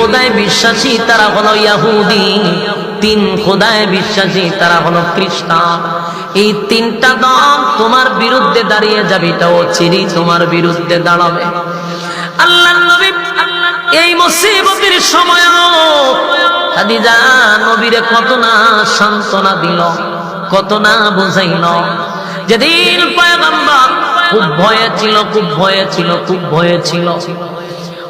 খোদায় বিশ্বাসী, তারা হলো ইয়াহুদি। তিন খোদায় বিশ্বাসী, তারা হলো খ্রিস্টান। এই তিনটা দল তোমার বিরুদ্ধে দাঁড়িয়ে যাবে, এটাও চিরি তোমার বিরুদ্ধে দাঁড়াবে। আল্লাহ নবী এই মুসিবতের সময় খাদিজা নবীরে কত না সান্ত্বনা দিল কত না বুঝাইল। যেদিন খুব ভয়ে ছিল, খুব ভয়ে ছিল, খুব ভয়ে ছিল।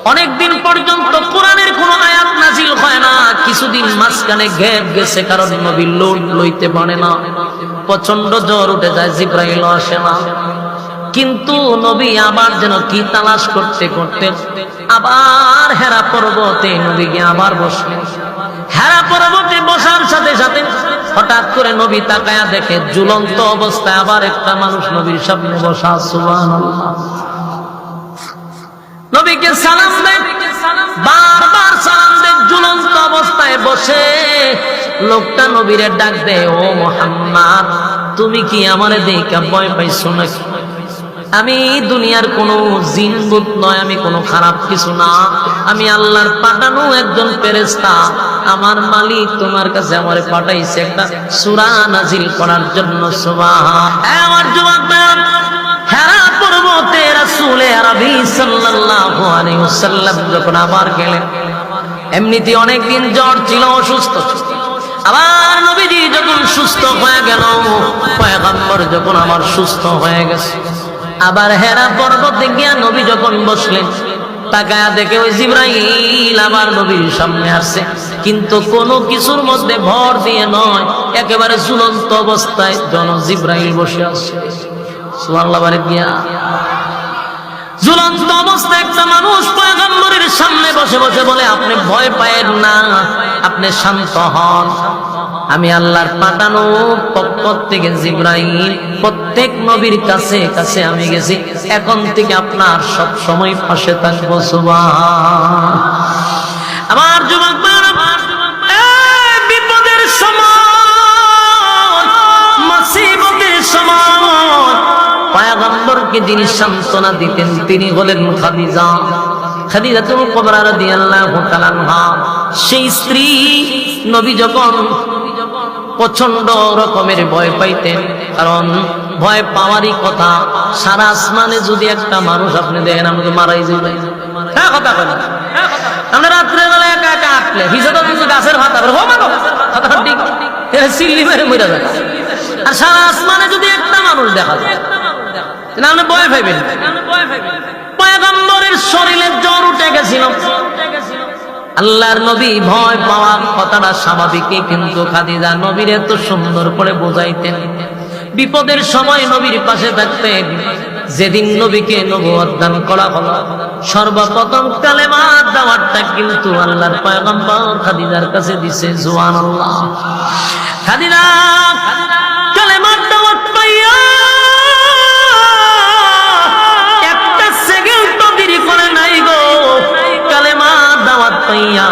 অনেকদিন পর্যন্ত কোরআনের কোন আয়াত নাজিল হয় না। কিছুদিন মাঝখানে গ্যাপ গেছে, কারণ নবী লোড লইতে পারে না। প্রচণ্ড জ্বর উঠে যায় জিব্রাইল আসে না। কিন্তু নবী আবার যেন কি তালাশ করতে করতে আবার হেরা পর্বতে নবী গিয়ে আবার বসলেন হেরা পর্বতে বসার সাথে সাথে হঠাৎ করে নবী তাকায়া দেখে ঝুলন্ত অবস্থায় আবার একটা মানুষ নবীর সামনে বসা, সুবহানাল্লাহ। নবীকে সালাম দেন বারবার সালাম দেন ঝুলন্ত অবস্থায় বসে। লোকটা নবীরে ডাক দে ও মোহাম্মদ, তুমি কি আমারে দেখা ভয় পাইছো নাকি? আমি দুনিয়ার কোনো জিনবুত নয়, আমি কোনো খারাপ কিছু না। আমি আল্লাহর পাঠানো একজন ফেরেশতা। আমার মালিক তোমার কাছে আমার পাঠাইছে একটা সূরা নাজিল করার জন্য, সুবহান। আমার যুবক হেরা পর্বতে রাসূলে আরবি যখন আবার গেলেন, এমনিতে অনেকদিন জ্বর ছিল, অসুস্থ আবার নবীজি যখন সুস্থ হয়ে গেল, পয়গম্বর যখন আমার সুস্থ হয়ে গেছে। আবার হেরা পর্বতে গিয়া নবী যখন বসলেন, তাকায়া দেখে ওই জিব্রাইল আবার নবীর সামনে আসছে। কিন্তু কোনো কিছুর মধ্যে ভর দিয়ে নয়, একেবারে ঝুলন্ত অবস্থায় জন জিব্রাইল বসে আছে। সুবহানাল্লাহ গিয়া একটা মানুষ পয়গম্বরের সামনে বসে বসে বলে, আপনি ভয় না, আপনি শান্ত হন। আমি আল্লাহর পাঠানো জিব্রাইল, প্রত্যেক নবীর কাছে কাছে আমি গেছি। এখন থেকে আপনার সব সময় পাশে থাকব সুবাহ আমার যুবক পয়গম্বরকে যিনি সান্ত্বনা দিতেন, তিনি হলেন খাদিজা। খাদিজাতুল কুবরা রাদিয়াল্লাহু তাআলা সেই স্ত্রী নবী যখন প্রচণ্ড রকমের ভয় পাইতেন, কারণ ভয় পাওয়ারই কথা, সারা আসমানে যদি একটা মানুষ আপনি দেখেন আমাকে মারাই যাবে আমরা রাত্রে বেলা একা একা আটলে হিসাবে কিন্তু গাছের ভাত সিল্লি মেরে মরে যাবে। আর সারা আসমানে যদি একটা মানুষ দেখা যায় তাহলে পাইবেন পয়গম্বরের শরীরে জ্বর উঠে গেছিল। আল্লাহর নবী ভয় কথাটা কিন্তু খাদিজা নবীর এত সুন্দর করে বোঝাইতেন। বিপদের সময় নবীর পাশে থাকতেন। যেদিন নবীকে নবুয়ত দান করা হলো, সর্বপ্রথম কালেমা দাওয়াতটা কিন্তু আল্লাহর পয়গম্বর খাদিজার কাছে দিছে, সুবহানাল্লাহ। খাদিজা কালেমার পাইয়া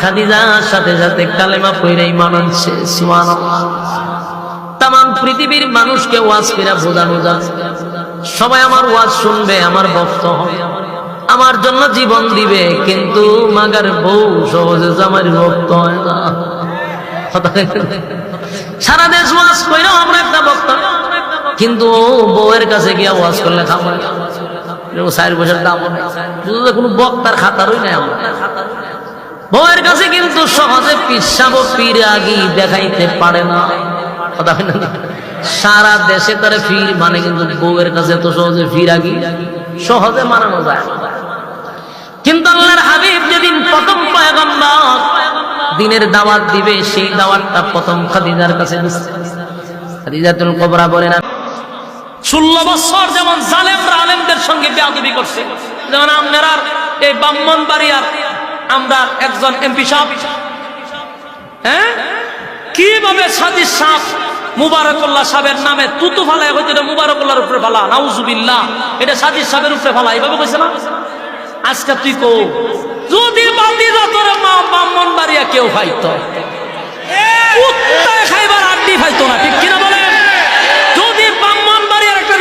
খাদিজার সাথে সাথে কালেমা পইরাই মানাচ্ছে, সুবহানাল্লাহ। তাম পৃথিবীর মানুষকে ওয়াজ ফিরা বোঝানো যাচ্ছে সবাই আমার ওয়াজ শুনবে, আমার ভক্ত হবে। আমার জন্য জীবন দিবে, কিন্তু মাগার বউ সহজে আমার ভক্ত হয় না। সারা দেশ ওয়াজ কইরাও আমরা একটা ভক্ত কিন্তু বউয়ের কাছে গিয়া ওয়াজ করলে খাব না। দাম কোনো বক্তার নাই বউয়ের কাছে কিন্তু সহজে পিসাব পীর দেখাইতে পারে না। কথা না? সারা দেশে তারা ফির মানে কিন্তু বউয়ের কাছে তো সহজে ফির আগি সহজে মানানো যায়। কিন্তু আল্লাহর হাবিব যেদিন প্রথম পয়গম্বর দিনের দাওয়াত দিবে, সেই দাওয়াতটা প্রথম খাদিজার কাছে খাদিজাতুল কুবরা বলেন ষোলো বছর যেমন জালেমরা আলেমদের সঙ্গে বেয়াদবি করছে যেমন আপনারা এই ব্রাহ্মণ বাড়িয়ার আমরা একজন এমপি সাহেব। হ্যাঁ? কীভাবে সাজিদ সাহ মুবারকুল্লাহ সাহেবের নামে তুতু ফালায় হয়তো এটা মুবারকুল্লাহর উপরে ফালা? নাউজুবিল্লাহ। এটা সাজিদ সাহেবের উপরে ফালা এইভাবে কইছে না? আজকে তুই কো? যদি বাতি তোর মা ব্রাহ্মণ বাড়িয়া কেউ কুত্তায় খাইবার আড্ডি খাইতো না ঠিক কিনা ব্রাহ্মণ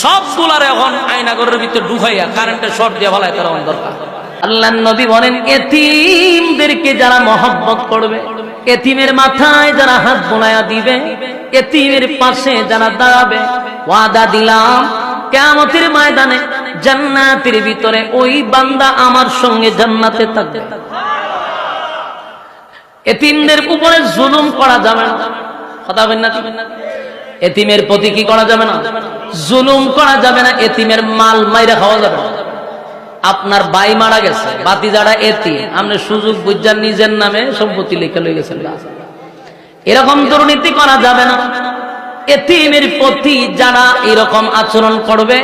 সবগুলার এখন আয়নাগরের ভিতরে ডুবাইয়া কারেন্টের শর্ট দিয়ে ফেলায় তারা অন্ধকার আল্লাহ নবী বলেন, এতিমদেরকে যারা মহব্বত করবে, এতিমের মাথায় যারা হাত বোনায়া দিবে, এতিমের পাশে যারা দাঁড়াবে, ওয়াদা দিলাম কেমতের ময়দানে জান্নাতের ভিতরে ওই বান্দা আমার সঙ্গে জান্নাতে থাকবে। এতিমদের উপরে জুলুম করা যাবে না। কথা বলেন না এতিমের প্রতি কি করা যাবে না? জুলুম করা যাবে না, এতিমের মাল মাইরা খাওয়া যাবে না। আপনার বাই মারা গেছে, বাতি যারা এতি আপনি সুযোগ বুঝার নিজের নামে সম্পত্তি লিখে লই গেছেন। এরকম দুর্নীতি করা যাবে না। এতিমের প্রতি যারা এরকম আচরণ করবে,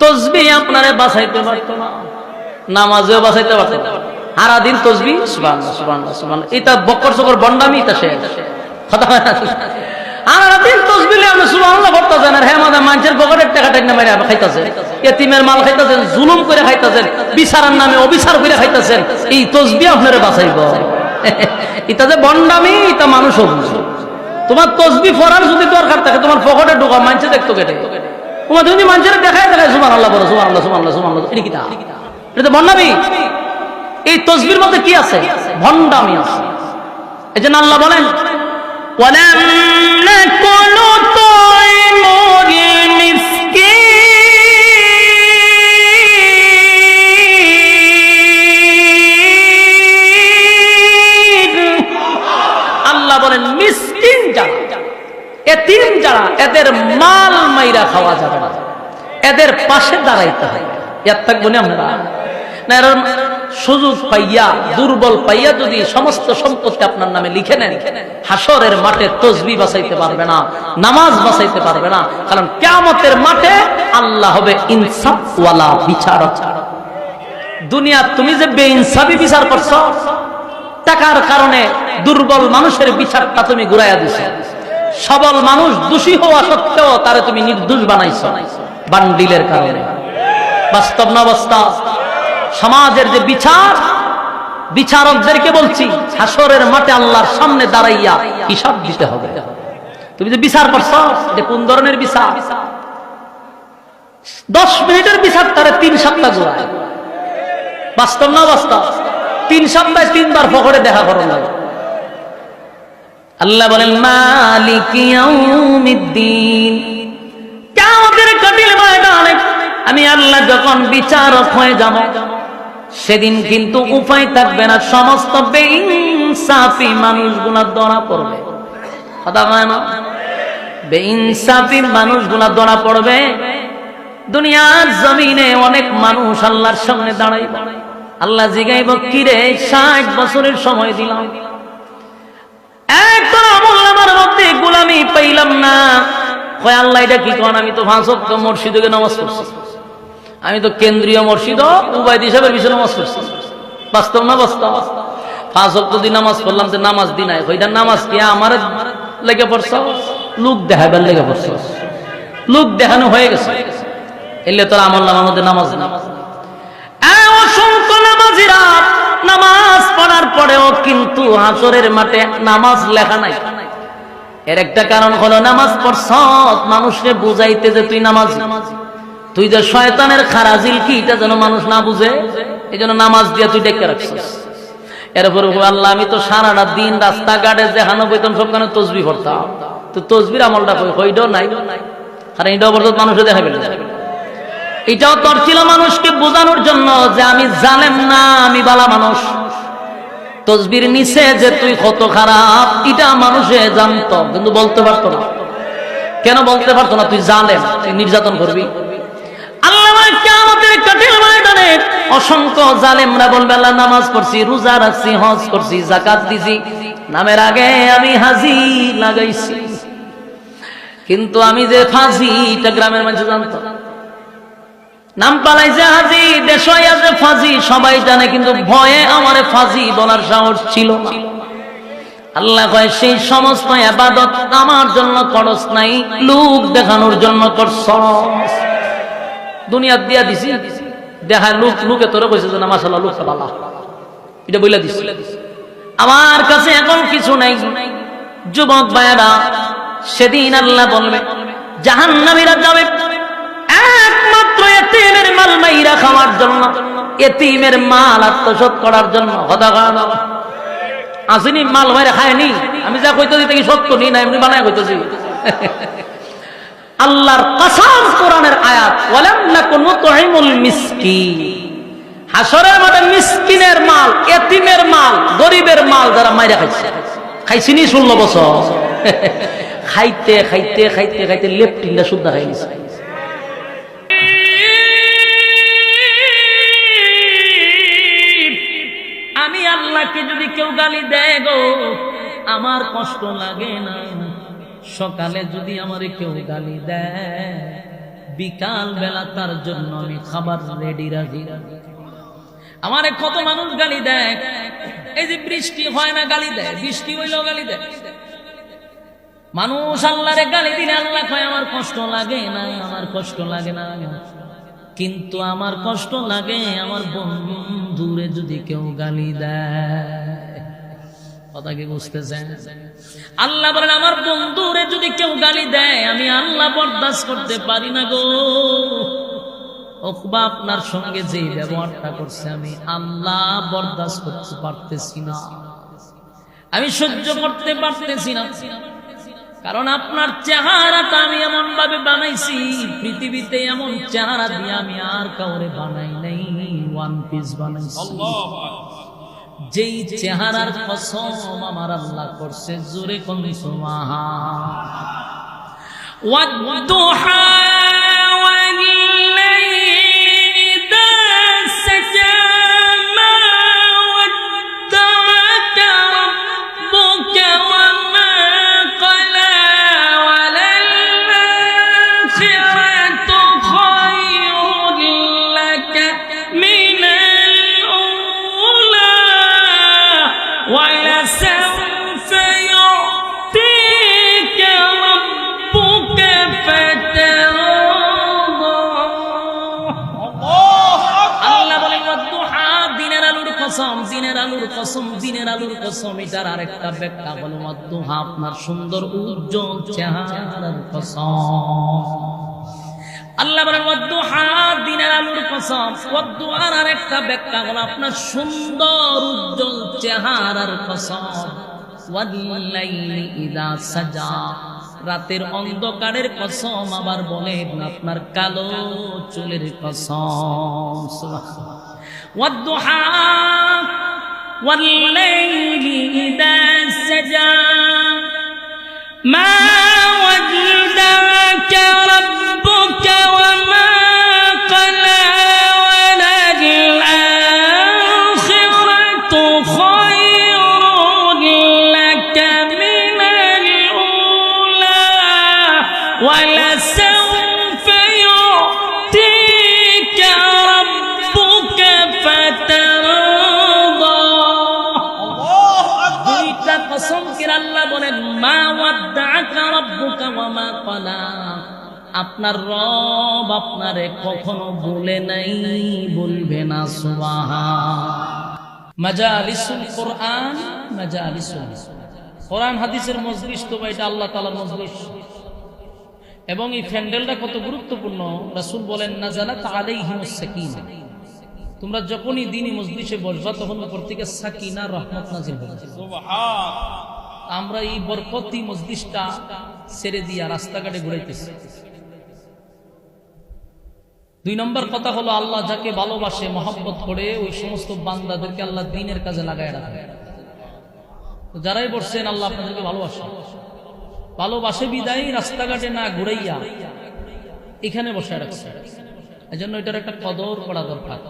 তসবি আপনারে বাঁচাইতে পারতো না, নামাজেও বাঁচাইতে পারতো না। সারাদিন তসবি সুবান সুবান সুবান এটা বকর সকর বন্ডামি তা সে কথা হয় সুবহানাল্লাহ করে নামে তোমার তসবি ফরার যদি দরকার থাকে, তোমার পকেটে ঢোকা, মানুষে দেখতো কেটে। তোমার যদি মানুষের দেখায় দেখায় সুমান আল্লাহ বলো সুমান আল্লাহ সুমান এটা বন্ডামি। এই তসবির মধ্যে কি আছে? ভন্ডামি আছে। এই জন্য আল্লাহ বলেন ولم نكن نطعم المسكين আল্লাহ বলেন মিসকিন যারা এতিম যারা এদের মাল মাইরা খাওয়া যাবে না এদের পাশে দাঁড়াইতে হয় ইয়ার থাকবো না আমরা না এরম সুযোগ পাইয়া, দুর্বল পাইয়া যদি সমস্ত সম্পত্তি আপনার নামে লিখে নেন হাসরের মাঠে তসবি বাঁচাইতে পারবে না, নামাজ বাঁচাইতে পারবে না, কারণ কেমতের মাঠে আল্লাহ হবে ইনসাফওয়ালা বিচারক দুনিয়া তুমি যে বেইনসাফি বিচার করছ, টাকার কারণে দুর্বল মানুষের বিচারটা তুমি ঘুরাইয়া দিছ। সবল মানুষ দোষী হওয়া সত্ত্বেও তারে তুমি নির্দোষ বানাইছ, বান্ডিলের কারণে। বাস্তব না বাস্তব সমাজের যে বিচার, বিচারকদেরকে বলছি, হাসরের মাঠে আল্লাহর সামনে দাঁড়াইয়া হিসাব দিতে হবে। তুমি যে বিচার করছ, এটা কোন ধরনের বিচার? দশ মিনিটের বিচার তারে তিন সপ্তাহ বাস্তব না বাস্তব? তিন সপ্তাহে তিনবার ফকরে দেখা করো লাগে আল্লাহ বলেন, মালিক আমি আল্লাহ যখন বিচারক হয়ে যাব সেদিন কিন্তু উপায় থাকবে না, সমস্ত বেইনসাফি মানুষগুলা ধরা পড়বে। কথা হয় না? বেইনসাফি মানুষগুলা ধরা পড়বে। দুনিয়ার জমিনে অনেক মানুষ আল্লাহর সামনে দাঁড়াইবে। আল্লাহ জিগাইব, কিরে, ষাট বছরের সময় দিলাম। গোলামি পাইলাম না। আল্লাহ, এটা কি কন? আমি তো ভাঁসক মসজিদে নামাজ পড়ছি। আমি তো কেন্দ্রীয় মসজিদ উবায়দ হিসাবের বিষয়ে নামাজ পড়ছি। বাস্তব না বাস্তব? পাঁচ দিন নামাজ পড়লাম, তো নামাজ দিন ওইটা নামাজ কি আমার লেগে পড়ছ? লোক দেখাবার লেগে পড়ছ। লোক দেখানো হয়ে গেছে। এলে তোর আমল নামার মধ্যে নামাজ না এই অসংখ্য নামাজিরা নামাজ পড়ার পরেও কিন্তু মাঠে নামাজ লেখা নাই। এর একটা কারণ হলো নামাজ মানুষকে বুঝাইতে যে তুই নামাজ। তুই যে শয়তানের খারাজিল কি, এটা যেন মানুষ না বুঝে? এই জন্য নামাজ দিয়ে তুই ডেকে রাখছিস। এরপর আল্লাহ, আমি তো সারাটা দিন রাস্তাঘাটে যেখানে বইতাম সবখানে তসবি পড়তাম। তো তসবির আমলটা কই? হইডও নাই। কারণ এটাও বলতো মানুষে দেখাবে না। এটাও তোর ছিল মানুষকে বোঝানোর জন্য যে আমি জানেন না, আমি বালা মানুষ। তসবির নিচে যে তুই কত খারাপ, এটা মানুষে জানতো, কিন্তু বলতে পারতো না। কেন বলতে পারতো না? তুই জানেন নির্যাতন করবি। অসংখ্য জালেমরা বলবে, আল্লাহ, নামাজ রোজা রাখছি, হজ করছি জাকাত দিছি। নামের আগে আমি হাজি লাগাইছি। কিন্তু আমি যে ফাঁসি এটা গ্রামের মানুষ জানতো নাম পালাইছে হাজি দেশ আছে ফাজি, সবাই জানে, কিন্তু ভয়ে আমার ফাজি বলার সাহস ছিল আল্লাহ কয়, সেই সমস্ত আবাদত আমার জন্য করস নাই, লোক দেখানোর জন্য করছ দুনিয়া দিয়া দিছি। দেখা লোক লোকে তোরে কইছে যে মাসাল্লাহ লোক ভালো এটা বইলা দিছি। আমার কাছে এখন কিছু নাই। যুবক ভাইয়েরা, সেদিন আল্লাহ বলবে, জাহান্নামীরা যাবে। একমাত্র এতিমের মাল মাইরা খাওয়ার জন্য, এতিমের মাল আত্মসাৎ করার জন্য। হদা আসেনি, মাল মাইরা খায়নি। আমি যা কইতেছি দেখি সত্য? নি না, এমনি বানায় কইতেছি। আল্লাহর কসম কোরআনের আয়াত, ওয়ালাম নাকুন নুতঈমুল মিসকিন। হাসরের মাঠে মিসকিনের মাল, এতিমের মাল, গরিবের মাল যারা মাইরা খাইছে। খাইছিনি ষোলো বছর। খাইতে খাইতে খাইতে খাইতে লেপটিনটা শুদ্ধ খাই নিছে আমি আল্লাহকে যদি কেউ গালি দেয় গো, আমার কষ্ট লাগে না। সকালে যদি আমারে কেউ গালি দেয়, বিকাল বেলা তার জন্য আমি খাবার রেডি রাখি। আমারে কত মানুষ গালি দেয়? এই যে বৃষ্টি হয় না, গালি দেয়। বৃষ্টি হইলেও গালি দেয়। মানুষ আল্লাহরে গালি দিলে আল্লাহ কয়, আমার কষ্ট লাগে না, আমার কষ্ট লাগে না। কিন্তু আমার কষ্ট লাগে, আমার বন্ধুরে যদি কেউ গালি দেয়। কথা কি বুঝতেছেন? আল্লাহ বলেন, আমার বন্ধুরে যদি কেউ গালি দেয়, আমি আল্লাহ বরদাস্ত করতে পারি না গো। অকবা আপনার সঙ্গে যে ব্যবহারটা করছে, আমি আল্লাহ বরদাস্ত করতে পারতেছি না। আমি সহ্য করতে পারতেছি না। কারণ আপনার চেহারাটা আমি এমন ভাবে বানাইছি, পৃথিবীতে এমন চেহারা দিয়ে আমি আর কাউরে বানাই নাই, ওয়ান পিস বানাইছি। যেই চেহারার কসম আমার আল্লাহ করছে জোরে কোন সোমাহা ওয়াদ ওয়াদ দোহা ওয়ানি কসম, দিনের আলুর কসম, এটার আরেকটা ব্যাখ্যা বলো ওয়াদ্দুহা আপনার সুন্দর, উজ্জ্বল চেহারার কসম। আল্লাহ দিনের আরেকটা আপনার সুন্দর, উজ্জ্বল চেহারার সাজা। রাতের অন্ধকারের কসম আবার বলেন, আপনার কালো চুলের কসম। والليل إذا سجى. ما وجد মা আপনার রব আপনারে কখনো বলে নাই বলবে না হাদিসের তো আল্লাহ এবং এই প্যান্ডেলটা কত গুরুত্বপূর্ণ। রাসূল বলেন আলাইহিমুস সাকিনা। তোমরা যখনই দিনই মজলিসে বসবা, তখন উপর থেকে সাকিনা, রহমত নাজিল হবে। আমরা এই বরকতি মজলিসটা ছেড়ে দিয়া রাস্তাঘাটে ঘুরাইতেছি। দুই নম্বর কথা হলো, আল্লাহ যাকে ভালোবাসে, মহব্বত করে, ওই সমস্ত বান্দাদেরকে আল্লাহ দিনের কাজে লাগায় রাখে। যারাই বসছেন, আল্লাহ আপনাদেরকে ভালোবাসে। ভালোবাসে বিদায়, রাস্তাঘাটে না ঘুরাইয়া এখানে বসে রাখছে। এই জন্য এটার একটা কদর করা দরকার।